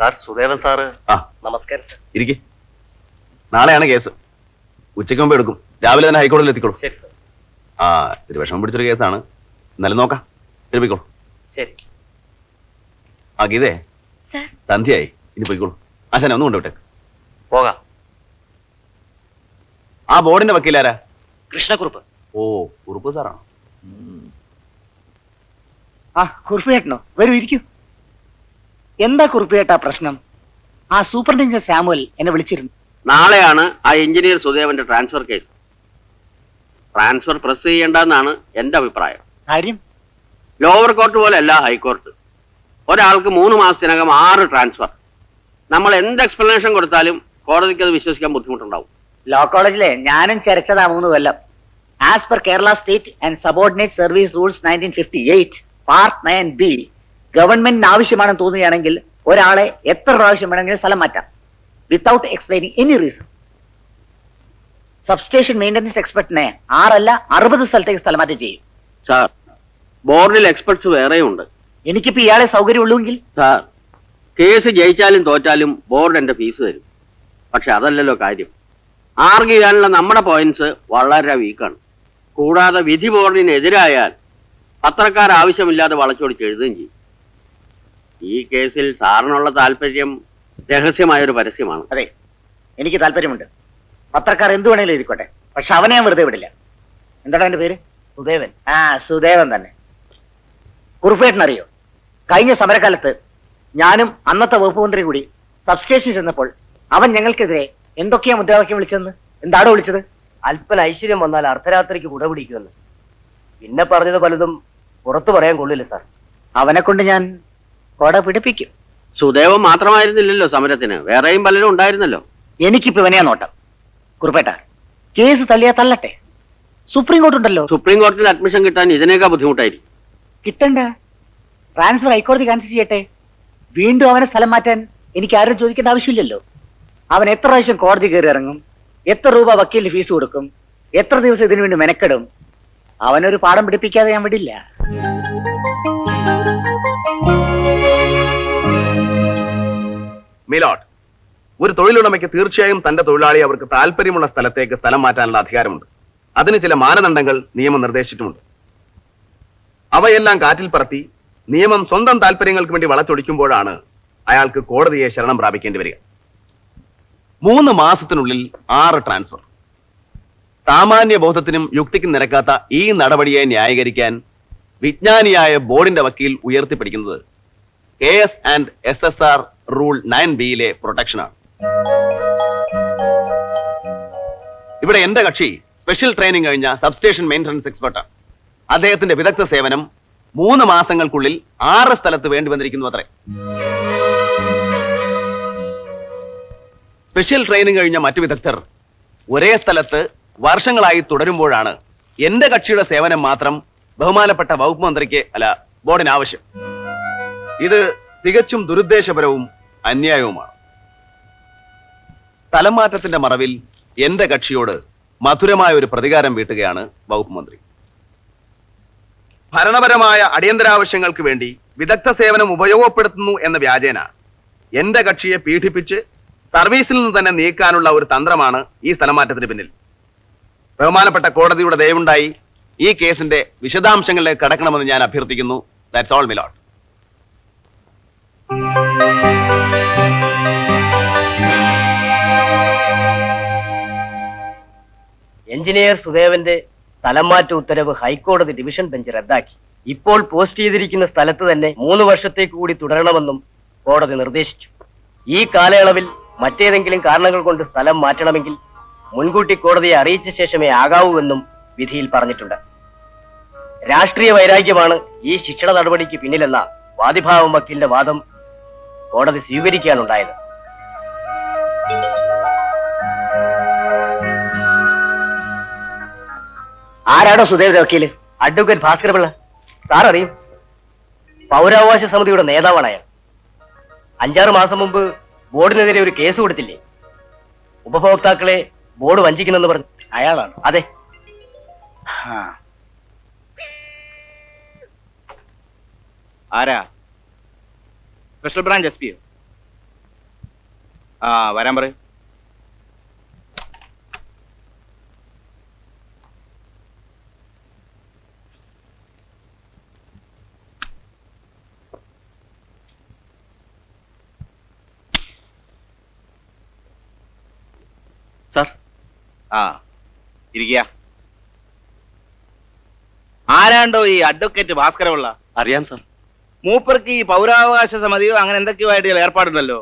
Sir Sudevan sir ആ. നമസ്കാരം. Sir ഇരിക്കെ. നാളെയാണ് കേസ്. ഉച്ചയ്ക്ക് മുമ്പ് എടുക്കും. രാവിലെ തന്നെ ഹൈക്കോടതിയിൽ എത്തിക്കോളൂ. ശരി സാർ. ആ ഒരു വിഷമം പിടിച്ചൊരു കേസാണ്. എന്നാലും നോക്കാം. തിരുപ്പിക്കോളൂ ശരി. ആ ഗീതേ. സാർ. സന്ധ്യയായി. ഇനി പോയിക്കോളൂ. ആശാനെ ഒന്നും കൊണ്ടുവിട്ടെ. പോകാം. ആ ബോർഡിന്റെ വക്കീലാരാ? കൃഷ്ണക്കുറുപ്പ്. ഓ കുറുപ്പ് സാറാണോ? ആ കുറുപ്പ് കേട്ടണോ വരൂ ഇരിക്കൂ. എന്താ കുറുപ്പിയേട്ടാ പ്രശ്നം? ആ സൂപ്രണ്ടൻഡന്റ് സാമുവൽ എന്നെ വിളിച്ചിരുന്നു. നാളെയാണ് ആ എഞ്ചിനീയർ സുദേവന്റെ ട്രാൻസ്ഫർ കേസ്. ട്രാൻസ്ഫർ പ്രസ് ചെയ്യേണ്ടെന്നാണ് എന്റെ അഭിപ്രായം. കാര്യം? ലോവർ കോർട്ട് പോലെ അല്ല ഹൈക്കോർട്ട്. ഒരാൾക്ക് മൂന്ന് മാസത്തിനകം ആറ് ട്രാൻസ്ഫർ. നമ്മൾ എന്ത് എക്സ്പ്ലനേഷൻ കൊടുത്താലും കോടതിക്ക് അത് വിശ്വസിക്കാൻ ബുദ്ധിമുട്ടുണ്ടാവും. ലോ കോളേജിലെ ഞാനും ചരച്ചതാ മൂന്ന് കൊല്ലം. As per Kerala state and subordinate service rules nineteen fifty eight part nine B ഗവൺമെന്റിന് ആവശ്യമാണെന്ന് തോന്നുകയാണെങ്കിൽ ഒരാളെ എത്ര പ്രാവശ്യം വേണമെങ്കിലും സ്ഥലം മാറ്റാം. Without explaining any reason substation maintenance എക്സ്പെർട്ടിനെ ആറല്ല അറുപത് സ്ഥലത്തേക്ക് സ്ഥലമാറ്റം ചെയ്യും. സാർ ബോർഡിൽ എക്സ്പെർട്സ് വേറെയുണ്ട്. എനിക്കിപ്പോ ഇയാളെ സൗകര്യമുള്ളൂങ്കിൽ സാർ കേസ് ജയിച്ചാലും തോറ്റാലും ബോർഡ് എന്റെ ഫീസ് തരും. പക്ഷെ അതല്ലല്ലോ കാര്യം. ആർഗ്യു ചെയ്യാനുള്ള നമ്മുടെ പോയിന്റ്സ് വളരെ വീക്കാണ് കൂടാതെ വിധി ബോർഡിനെതിരായാൽ പത്രക്കാർ ആവശ്യമില്ലാതെ വളച്ചൊടിച്ച് എഴുതുകയും ചെയ്യും. ഈ കേസിൽ സാറിനുള്ള താല്പര്യം രഹസ്യമായ ഒരു പരസ്യമാണ്. അതെ. എനിക്ക് താല്പര്യമുണ്ട്. പത്രക്കാർ എന്തു വേണേലും എഴുതിക്കോട്ടെ. പക്ഷെ അവനെ ഞാൻ വെറുതെ വിടില്ല. എന്താണ് എന്റെ പേര്? സുദേവൻ. ആ സുദേവൻ തന്നെ. കുറുപ്പേട്ടൻ അറിയോ? കഴിഞ്ഞ സമരകാലത്ത് ഞാനും അന്നത്തെ വകുപ്പ് മന്ത്രി കൂടി സബ്സ്റ്റേഷനിൽ ചെന്നപ്പോൾ അവൻ ഞങ്ങൾക്കെതിരെ എന്തൊക്കെയാ മുദ്രാവാക്യം വിളിച്ചതെന്ന്? എന്താണോ വിളിച്ചത്? അല്പം ഐശ്വര്യം വന്നാൽ അർദ്ധരാത്രിക്ക് കുട പിടിക്കുമെന്ന്. പിന്നെ പറഞ്ഞത് പലതും പുറത്തു പറയാൻ കൊള്ളില്ല സാർ. അവനെ കൊണ്ട് ഞാൻ കൊട പിടിപ്പിക്കും. സുദേവൻ മാത്രമായിരുന്നില്ലല്ലോ സമരത്തിന്. വേറെയും പലരും ഉണ്ടായിരുന്നല്ലോ. എനിക്കിപ്പോ ഇവനെയാ നോട്ടം. കുറുപ്പേട്ട കേസ് തള്ളിയാ തള്ളട്ടെ. സുപ്രീം കോർട്ട് ഉണ്ടല്ലോ സുപ്രീം കോർട്ടിൽ അഡ്മിഷൻ കിട്ടാൻ ഇതിനേക്കാ ബുദ്ധിമുട്ടായിരിക്കും. കിട്ടണ്ട. ട്രാൻസ്ഫർ ഹൈക്കോടതി ക്യാൻസൽ ചെയ്യട്ടെ. വീണ്ടും അവനെ സ്ഥലം മാറ്റാൻ എനിക്ക് ആരും ചോദിക്കേണ്ട ആവശ്യമില്ലല്ലോ. അവൻ എത്ര പ്രാവശ്യം കോടതി കയറി ഇറങ്ങും? എത്ര രൂപ വക്കീലിന് ഫീസ് കൊടുക്കും? എത്ര ദിവസം ഇതിനു വേണ്ടി മെനക്കെടും? അവനൊരു പാഠം പിടിപ്പിക്കാതെ ഞാൻ വിടില്ല. മിലോട്ട്. ഒരു തൊഴിലുടമയ്ക്ക് തീർച്ചയായും തന്റെ തൊഴിലാളി അവർക്ക് താല്പര്യമുള്ള സ്ഥലത്തേക്ക് സ്ഥലം മാറ്റാനുള്ള അധികാരമുണ്ട്. അതിന് ചില മാനദണ്ഡങ്ങൾ നിയമം നിർദ്ദേശിച്ചിട്ടുമുണ്ട് അവയെല്ലാം കാറ്റിൽ പറത്തി നിയമം സ്വന്തം താല്പര്യങ്ങൾക്ക് വേണ്ടി വളച്ചൊടിക്കുമ്പോഴാണ് അയാൾക്ക് കോടതിയെ ശരണം പ്രാപിക്കേണ്ടി വരിക. മൂന്ന് മാസത്തിനുള്ളിൽ ആറ് ട്രാൻസ്ഫർ. സാമാന്യ ബോധത്തിനും യുക്തിക്കും നിരക്കാത്ത ഈ നടപടിയെ ന്യായീകരിക്കാൻ വിജ്ഞാനിയായ ബോർഡിന്റെ വക്കീൽ ഉയർത്തിപ്പിടിക്കുന്നത് K S and S S R rule nine ബിയിലെ പ്രൊട്ടക്ഷനാണ്. ഇവിടെ എന്റെ കക്ഷി സ്പെഷ്യൽ ട്രെയിനിങ് കഴിഞ്ഞ സബ്സ്റ്റേഷൻ മെയിന്റനൻസ് എക്സ്പെർട്ടാണ്. അദ്ദേഹത്തിന്റെ വിദഗ്ധ സേവനം മൂന്ന് മാസങ്ങൾക്കുള്ളിൽ ആറ് സ്ഥലത്ത് വേണ്ടി വന്നിരിക്കുന്നു അത്രേ. സ്പെഷ്യൽ ട്രെയിനിങ് കഴിഞ്ഞ മറ്റു വിദഗ്ധർ ഒരേ സ്ഥലത്ത് വർഷങ്ങളായി തുടരുമ്പോഴാണ് എന്റെ കക്ഷിയുടെ സേവനം മാത്രം ബഹുമാനപ്പെട്ട വകുപ്പ് മന്ത്രിക്ക് അല്ല ബോർഡിന് ആവശ്യം. ഇത് തികച്ചും ദുരുദ്ദേശപരവും അന്യായവുമാണ്. സ്ഥലംമാറ്റത്തിന്റെ മറവിൽ എന്റെ കക്ഷിയോട് മധുരമായ ഒരു പ്രതികാരം വീട്ടുകയാണ് വകുപ്പ് മന്ത്രി. ഭരണപരമായ അടിയന്തരാവശ്യങ്ങൾക്ക് വേണ്ടി വിദഗ്ധ സേവനം ഉപയോഗപ്പെടുത്തുന്നു എന്ന വ്യാജേന എന്റെ കക്ഷിയെ പീഡിപ്പിച്ച് സർവീസിൽ നിന്ന് തന്നെ നീക്കാനുള്ള ഒരു തന്ത്രമാണ് ഈ സ്ഥലമാറ്റത്തിന് പിന്നിൽ. ബഹുമാനപ്പെട്ട കോടതിയുടെ ദയവുണ്ടായി ഈ കേസിന്റെ വിശദാംശങ്ങളിലേക്ക് കടക്കണമെന്ന് ഞാൻ അഭ്യർത്ഥിക്കുന്നു. ദാറ്റ്സ് ഓൾ മിലോട്ട് എഞ്ചിനീയർ സുദേവന്റെ സ്ഥലംമാറ്റ ഉത്തരവ് ഹൈക്കോടതി ഡിവിഷൻ ബെഞ്ച് റദ്ദാക്കി. ഇപ്പോൾ പോസ്റ്റ് ചെയ്തിരിക്കുന്ന സ്ഥലത്ത് തന്നെ മൂന്ന് വർഷത്തേക്ക് കൂടി തുടരണമെന്നും കോടതി നിർദ്ദേശിച്ചു. ഈ കാലയളവിൽ മറ്റേതെങ്കിലും കാരണങ്ങൾ കൊണ്ട് സ്ഥലം മാറ്റണമെങ്കിൽ മുൻകൂട്ടി കോടതിയെ അറിയിച്ച ശേഷമേ ആകാവൂവെന്നും വിധിയിൽ പറഞ്ഞിട്ടുണ്ട്. രാഷ്ട്രീയ വൈരാഗ്യമാണ് ഈ ശിക്ഷണ നടപടിക്ക് പിന്നിലെന്ന വാദിഭാവം വക്കീലിന്റെ വാദം കോടതി സ്വീകരിക്കാനുണ്ടായത് ആരാടോ സുദേവിന്റെ വക്കീൽ? അഡ്വക്കേറ്റ് ഭാസ്കര പിള്ള സാർ അറിയും പൗരാവകാശ സമിതിയുടെ നേതാവാണ് അയാൾ. അഞ്ചാറ് മാസം മുമ്പ് ബോർഡിനെതിരെ ഒരു കേസ് കൊടുത്തില്ലേ? ഉപഭോക്താക്കളെ ബോർഡ് വഞ്ചിക്കുന്നെന്ന് പറഞ്ഞു അയാളാണ്. അതെ. ആരാ? സ്പെഷ്യൽ ബ്രാഞ്ച് എസ് പിയോ ആ വരാൻ പറയൂ സാർ ആ ഇരിക്കുക ആരാണ്ടോ ഈ അഡ്വക്കേറ്റ് ഭാസ്കരപിള്ള അറിയാം സർ മൂപ്പർക്ക് ഈ പൗരാവകാശ സമിതിയോ അങ്ങനെ എന്തൊക്കെയോ ആയിട്ട് ചില ഏർപ്പാടുണ്ടല്ലോ.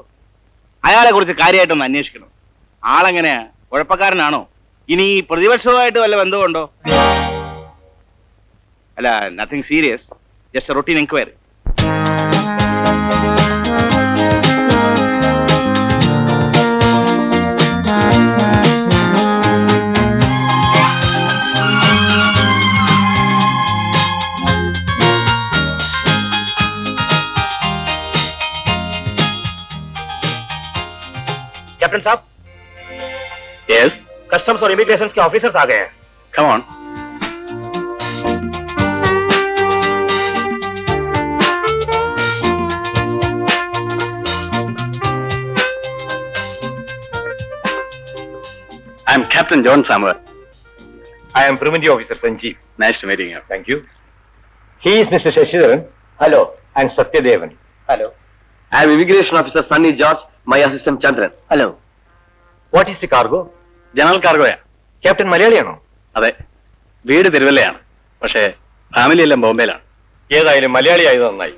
അയാളെ കുറിച്ച് കാര്യമായിട്ടൊന്ന് അന്വേഷിക്കണം. ആളെങ്ങനെയാ കുഴപ്പക്കാരനാണോ? ഇനി ഈ പ്രതിപക്ഷവുമായിട്ട് വല്ല ബന്ധമുണ്ടോ അല്ല nothing serious just routine enquiry captain साहब यस कस्टम्स और इमिग्रेशन के ऑफिसर्स आ गए हैं come on I am Captain John Samuel. I am Primanji Officer Sanjeev. Nice to meet you. Thank you. He is Mr. Shashidharan. Hello. I am Satya Devan. Hello. I am Immigration Officer Sunny George. My assistant Chandran hello what is the cargo general കാർഗോയാ captain മലയാളിയാണോ? അതെ. വീട് തിരുവല്ലയാണ്. പക്ഷേ family എല്ലാം ബോംബെയിലാണ്. ഏതായാലും മലയാളിയായത് നന്നായി.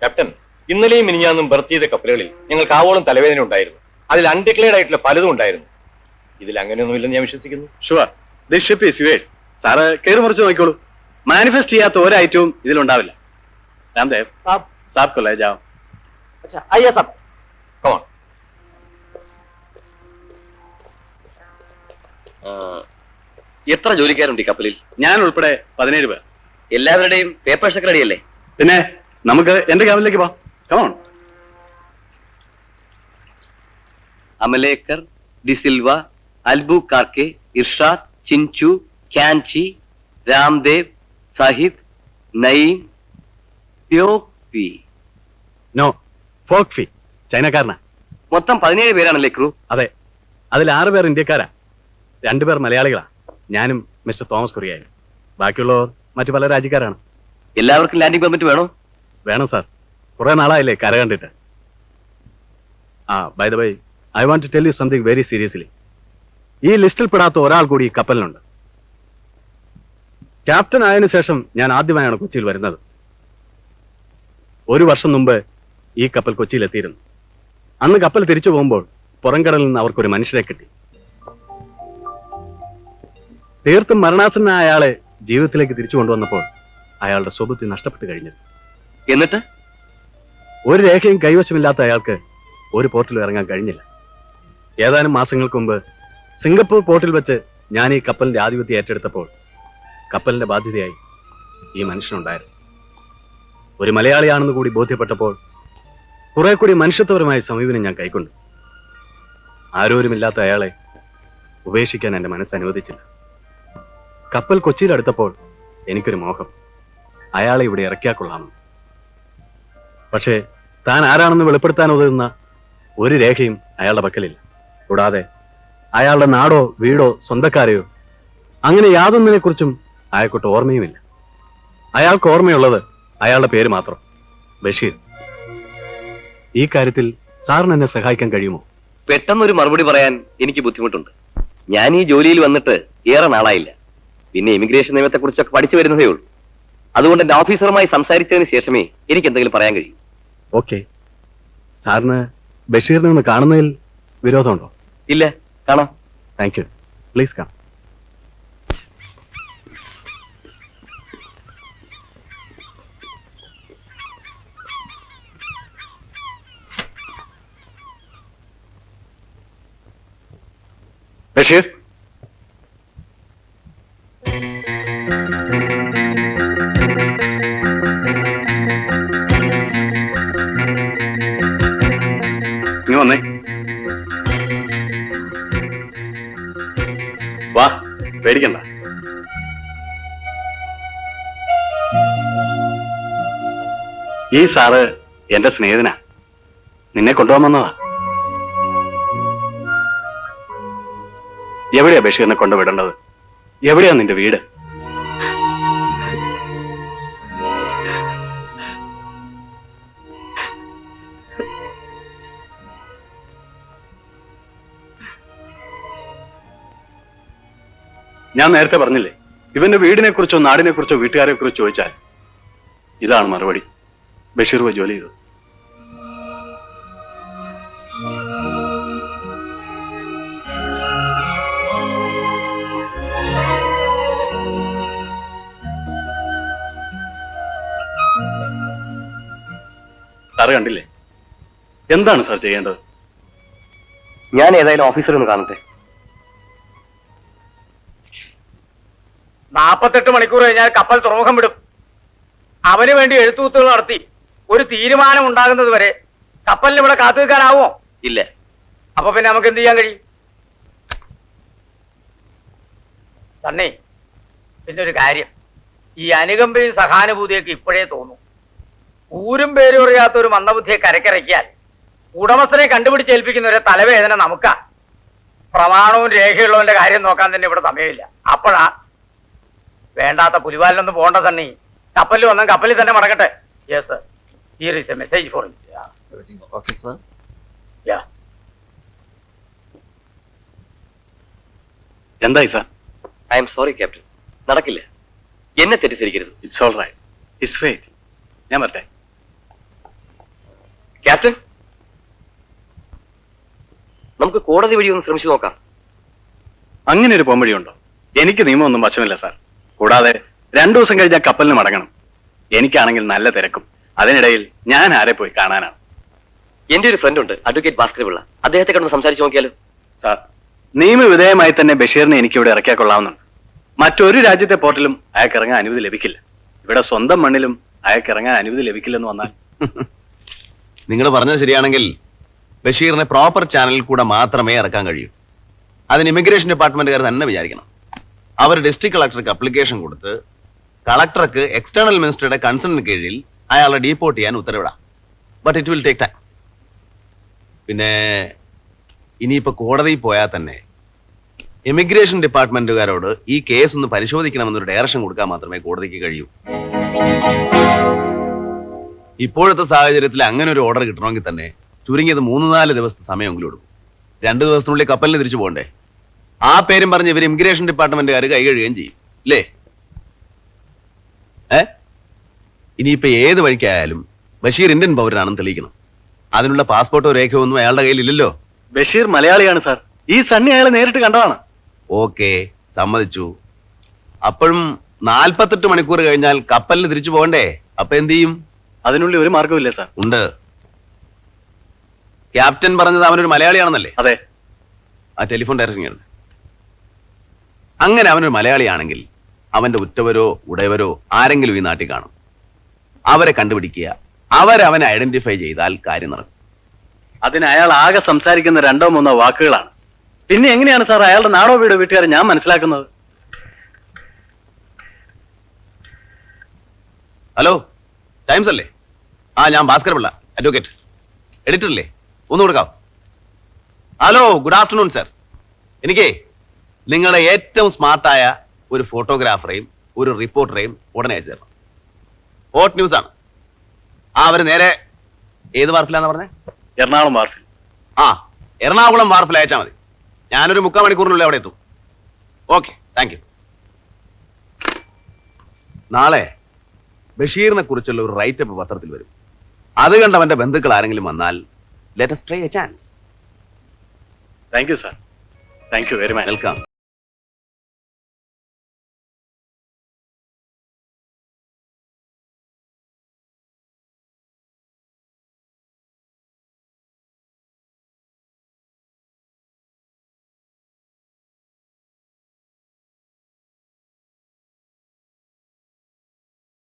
Captain ഇന്നലെയും മിനിഞ്ഞാന്നും birth ചെയ്ത കപ്പലുകളിൽ ഞങ്ങൾക്ക് ആവോളം തലവേദന ഉണ്ടായിരുന്നു. അതിൽ അൺഡിക്ലെയർഡ് ആയിട്ടുള്ള പലതും ഉണ്ടായിരുന്നു. ഇതിൽ അങ്ങനെയൊന്നുമില്ലെന്ന് ഞാൻ വിശ്വസിക്കുന്നു. Sure this ship is yours sir കയറി മറിച്ച് നോക്കിക്കോളൂ. മാനിഫെസ്റ്റ് ചെയ്യാത്ത ഒരു ഐറ്റവും ഇതിലുണ്ടാവില്ല രാംദേവ് സാബ് സാബ് കൊല്ലേ ജാം അച്ഛാ അയ്യാ സാബ് കമോൺ എത്ര ജോലിക്കാരുണ്ട് ഈ കപ്പലിൽ? ഞാൻ ഉൾപ്പെടെ പതിനേഴ് പേർ. എല്ലാവരുടെയും പേപ്പർ ഒക്കെ റെഡിയല്ലേ പിന്നെ നമുക്ക് എന്റെ ക്യാബിനിലേക്ക് പോവാം. കമോൺ അമലേക്കർ ഡിസിൽവ അൽബു കാർക്കെ ഇർഷാദ് ചിഞ്ചു ക്യാൻചി രാംദേവ് സാഹിദ് നയീം നോ ചൈനക്കാരനാ. മൊത്തം പതിനേഴ് പേരാണല്ലേ ക്രൂ? അതെ. അതിൽ ആറ് പേർ ഇന്ത്യക്കാരാ. രണ്ടുപേർ മലയാളികളാണ് ഞാനും മിസ്റ്റർ തോമസ് കുറിയായും ബാക്കിയുള്ളവർ മറ്റു പല രാജ്യക്കാരാണ്. എല്ലാവർക്കും ലാൻഡിംഗ് പെർമിറ്റ് വേണോ? വേണം സാർ. കുറെ നാളായില്ലേ കര കണ്ടിട്ട്. ആ by the by I want to tell you something very seriously ഈ ലിസ്റ്റിൽ പെടാത്ത ഒരാൾ കൂടി ഈ കപ്പലിനുണ്ട്. ക്യാപ്റ്റൻ ആയതിനു ശേഷം ഞാൻ ആദ്യമായാണ് കൊച്ചിയിൽ വരുന്നത്. ഒരു വർഷം മുമ്പ് ഈ കപ്പൽ കൊച്ചിയിൽ എത്തിയിരുന്നു അന്ന് കപ്പൽ തിരിച്ചു പോകുമ്പോൾ പുറംകടലിൽ നിന്ന് അവർക്കൊരു മനുഷ്യരെ കിട്ടി. തീർത്തും മരണാസന്നായ അയാളെ ജീവിതത്തിലേക്ക് തിരിച്ചു കൊണ്ടുവന്നപ്പോൾ അയാളുടെ സ്വബുദ്ധി നഷ്ടപ്പെട്ടു കഴിഞ്ഞത് എന്നിട്ട്? ഒരു രേഖയും കൈവശമില്ലാത്ത അയാൾക്ക് ഒരു പോർട്ടിൽ ഇറങ്ങാൻ കഴിഞ്ഞില്ല. ഏതാനും മാസങ്ങൾക്ക് മുമ്പ് സിംഗപ്പൂർ പോർട്ടിൽ വെച്ച് ഞാൻ ഈ കപ്പലിന്റെ ആധിപത്യം ഏറ്റെടുത്തപ്പോൾ കപ്പലിന്റെ ബാധ്യതയായി ഈ മനുഷ്യനുണ്ടായിരുന്നു. ഒരു മലയാളിയാണെന്ന് കൂടി ബോധ്യപ്പെട്ടപ്പോൾ കുറെ കൂടി മനുഷ്യത്വപരമായ സമീപനം ഞാൻ കൈക്കൊണ്ടു. ആരോരുമില്ലാത്ത അയാളെ ഉപേക്ഷിക്കാൻ എന്റെ മനസ്സ് അനുവദിച്ചില്ല. കപ്പൽ കൊച്ചിയിൽ അടുത്തപ്പോൾ എനിക്കൊരു മോഹം. അയാളെ ഇവിടെ ഇറക്കിയാൽ കൊള്ളാമെന്ന്. പക്ഷേ താൻ ആരാണെന്ന് വെളിപ്പെടുത്താൻ ഉതകുന്ന ഒരു രേഖയും അയാളുടെ പക്കലില്ല. കൂടാതെ അയാളുടെ നാടോ വീടോ സ്വന്തക്കാരെയോ അങ്ങനെ യാതൊന്നിനെ കുറിച്ചും അയാൾക്കൊട്ട് ഓർമ്മയുമില്ല. അയാൾക്ക് ഓർമ്മയുള്ളത് അയാളുടെ പേര് മാത്രം ബഷീർ. ഈ കാര്യത്തിൽ സാറിന് എന്നെ സഹായിക്കാൻ കഴിയുമോ? പെട്ടെന്നൊരു മറുപടി പറയാൻ എനിക്ക് ബുദ്ധിമുട്ടുണ്ട്. ഞാൻ ഈ ജോലിയിൽ വന്നിട്ട് ഏറെ നാളായില്ല. പിന്നെ ഇമിഗ്രേഷൻ നിയമത്തെ കുറിച്ചൊക്കെ പഠിച്ചു വരുന്നതേ ഉള്ളൂ. അതുകൊണ്ട് എന്റെ ഓഫീസറുമായി സംസാരിച്ചതിന് ശേഷമേ എനിക്ക് എന്തെങ്കിലും പറയാൻ കഴിയൂ. ഓക്കെ. സാറിന് ബഷീറിനെ ഒന്ന് കാണുന്നതിൽ വിരോധമുണ്ടോ? ഇല്ല. കാണാം. താങ്ക് യു പ്ലീസ് കാണാം ബഷീർ? നീ വന്നേ. വാ പേടിക്കണ്ട. ഈ സാറ് എന്റെ സ്നേഹിതനാ. നിന്നെ കൊണ്ടുപോകാൻ വന്നതാ. എവിടെയാ ബഷീറിനെ കൊണ്ടുവിടേണ്ടത് എവിടെയാ നിന്റെ വീട്? ഞാൻ നേരത്തെ പറഞ്ഞില്ലേ ഇവന്റെ വീടിനെ കുറിച്ചോ നാടിനെ കുറിച്ചോ വീട്ടുകാരെ കുറിച്ചോ ചോദിച്ചാൽ ഇതാണ് മറുപടി. ബഷീർ പോയി ജോലി ചെയ്തു. സാറ് കണ്ടില്ലേ? എന്താണ് സാർ ചെയ്യേണ്ടത്? ഞാൻ ഏതായാലും ഓഫീസർ ഒന്ന് കാണട്ടെ. നാപ്പത്തെട്ട് മണിക്കൂർ കഴിഞ്ഞാൽ കപ്പൽ തുറമുഖം വിടും. അവന് വേണ്ടി എഴുത്തുകുത്തുകൾ നടത്തി. ഒരു തീരുമാനം ഉണ്ടാകുന്നത് വരെ കപ്പലിന് ഇവിടെ കാത്തു നിൽക്കാനാവോ ഇല്ല. അപ്പൊ പിന്നെ നമുക്ക് എന്ത് ചെയ്യാൻ കഴിയും? തന്നെ പിന്നെ ഒരു കാര്യം. ഈ അനുകമ്പയും സഹാനുഭൂതിയൊക്കെ ഇപ്പോഴേ തോന്നും. ഊരും പേരും അറിയാത്ത ഒരു മന്ദബുദ്ധിയെ കരക്കിറക്കിയാൽ ഉടമസ്ഥനെ കണ്ടുപിടിച്ചേൽപ്പിക്കുന്നവരെ തലവേദന നമുക്കാ. പ്രമാണവും രേഖയുള്ളവന്റെ കാര്യം നോക്കാൻ തന്നെ ഇവിടെ സമയമില്ല. അപ്പോഴാ വേണ്ടാത്ത പുലിവാലിനൊന്നും പോകണ്ട തന്നെ കപ്പലിൽ വന്നാൽ കപ്പലിൽ തന്നെ മടക്കട്ടെ yes here is a message for okay sir yeah എന്തായി sir I M sorry captain നടക്കില്ല. എന്നെ തെറ്റിദ്ധരിക്കരുത്. It's all right it's fate ഞാൻ വരട്ടെ. ക്യാപ്റ്റൻ നമുക്ക് കോടതി വഴി ഒന്ന് ശ്രമിച്ചു നോക്കാം. അങ്ങനെ ഒരു പോംവഴിയുണ്ടോ എനിക്ക് നിയമമൊന്നും വശമില്ല സാർ കൂടാതെ രണ്ടു ദിവസം കഴിഞ്ഞാൽ കപ്പലിന് മടങ്ങണം. എനിക്കാണെങ്കിൽ നല്ല തിരക്കും. അതിനിടയിൽ ഞാൻ ആരെ പോയി കാണാനാണ്. എന്റെ ഒരു ഫ്രണ്ട് ഉണ്ട് അഡ്വക്കേറ്റ് ഭാസ്കർ പിള്ള. അദ്ദേഹത്തെ കണ്ടു സംസാരിച്ചു നോക്കിയാലോ? സാർ നിയമവിധേയമായി തന്നെ ബഷീറിനെ എനിക്ക് ഇവിടെ ഇറക്കിയാൽ കൊള്ളാവുന്നുണ്ട്. മറ്റൊരു രാജ്യത്തെ പോർട്ടിലും അയാൾക്ക് ഇറങ്ങാൻ അനുമതി ലഭിക്കില്ല. ഇവിടെ സ്വന്തം മണ്ണിലും അയാൾക്ക് ഇറങ്ങാൻ അനുമതി ലഭിക്കില്ലെന്ന് വന്നാൽ? നിങ്ങൾ പറഞ്ഞത് ശരിയാണെങ്കിൽ ബഷീറിനെ പ്രോപ്പർ ചാനലിൽ കൂടെ മാത്രമേ ഇറക്കാൻ കഴിയൂ. അതിന് ഇമിഗ്രേഷൻ ഡിപ്പാർട്ട്മെന്റുകാർ തന്നെ വിചാരിക്കണം. അവർ ഡിസ്ട്രിക്ട് കളക്ടർക്ക് അപ്ലിക്കേഷൻ കൊടുത്ത് കളക്ടർക്ക് എക്സ്റ്റേണൽ മിനിസ്റ്ററുടെ കൺസേണിന് കീഴിൽ അയാളെ ഡീപ്പോർട്ട് ചെയ്യാൻ ഉത്തരവിടാം. But it will take time പിന്നെ ഇനിയിപ്പോൾ കോടതിയിൽ പോയാൽ തന്നെ ഇമിഗ്രേഷൻ ഡിപ്പാർട്ട്മെന്റുകാരോട് ഈ കേസ് ഒന്ന് പരിശോധിക്കണമെന്നൊരു ഡയറക്ഷൻ കൊടുക്കാൻ മാത്രമേ കോടതിക്ക് കഴിയൂ. ഇപ്പോഴത്തെ സാഹചര്യത്തിൽ അങ്ങനെ ഒരു ഓർഡർ കിട്ടണമെങ്കിൽ തന്നെ ചുരുങ്ങിയത് മൂന്ന് നാല് ദിവസത്തെ സമയമെങ്കിലും എടുക്കും. രണ്ട് ദിവസത്തിനുള്ളിൽ കപ്പലിന് തിരിച്ചു പോകണ്ടേ? ആ പേരും പറഞ്ഞ് ഇവർ ഇമിഗ്രേഷൻ ഡിപ്പാർട്ട്മെന്റുകാർ കൈ കഴുകുകയും ചെയ്യും. അല്ലേ ഏ? ഇനിയിപ്പോ ഏത് വഴിക്കായാലും ബഷീർ ഇന്ത്യൻ പൗരനാണെന്ന് തെളിയിക്കണം. അതിനുള്ള പാസ്പോർട്ടോ രേഖയോ ഒന്നും അയാളുടെ കയ്യിലില്ലല്ലോ. ബഷീർ മലയാളിയാണ് സാർ. ഈ സണ്ണി അയാളെ നേരിട്ട് കണ്ടതാണ്. ഓക്കെ സമ്മതിച്ചു. അപ്പോഴും നാൽപ്പത്തെട്ട് മണിക്കൂർ കഴിഞ്ഞാൽ കപ്പലിന് തിരിച്ചു പോകണ്ടേ? അപ്പൊ എന്ത് ചെയ്യും? അതിനുള്ളിൽ ഒരു മാർഗമില്ല സാർ. ഉണ്ട്. ക്യാപ്റ്റൻ പറഞ്ഞത് അവനൊരു മലയാളിയാണെന്നല്ലേ? അതെ. ആ ടെലിഫോൺ ഡയറക്ടറിംഗ് അങ്ങനെ അവനൊരു മലയാളിയാണെങ്കിൽ അവന്റെ ഉറ്റവരോ ഉടയവരോ ആരെങ്കിലും ഈ നാട്ടിൽ കാണും. അവരെ കണ്ടുപിടിക്കുക അവരവനെ ഐഡന്റിഫൈ ചെയ്താൽ കാര്യം നടക്കും. അതിന് അയാൾ ആകെ സംസാരിക്കുന്ന രണ്ടോ മൂന്നോ വാക്കുകളാണ്. പിന്നെ എങ്ങനെയാണ് സാർ അയാളുടെ നാടോ വീടോ വീട്ടുകാരെ ഞാൻ മനസ്സിലാക്കുന്നത്? ഹലോ ടൈംസ് അല്ലേ? ആ ഞാൻ ഭാസ്കർ പിള്ള അഡ്വക്കേറ്റ് എഡിറ്റർ അല്ലേ ഒന്ന് കൊടുക്കാം. ഹലോ ഗുഡ് ആഫ്റ്റർനൂൺ സാർ എനിക്കേ നിങ്ങളുടെ ഏറ്റവും സ്മാർട്ടായ ഒരു ഫോട്ടോഗ്രാഫറെയും ഒരു റിപ്പോർട്ടറെയും ഉടനെ അയച്ചു തരണം ഹോട്ട് ന്യൂസ് ആണ്. ആ അവർ നേരെ ഏത് വാർപ്പിലാന്ന് പറഞ്ഞേ? എറണാകുളം വാർഫിൽ ആ എറണാകുളം വാർപ്പിൽ അയച്ചാൽ മതി. ഞാനൊരു മുക്കാൽ മണിക്കൂറിനുള്ളിൽ അവിടെ എത്തും. ഓക്കെ താങ്ക് യു നാളെ ബഷീറിനെ കുറിച്ചുള്ള ഒരു റൈറ്റപ്പ് പത്രത്തിൽ വരും. അത് കണ്ട അവന്റെ ബന്ധുക്കൾ ആരെങ്കിലും വന്നാൽ let try a chance thank you sir thank you very much welcome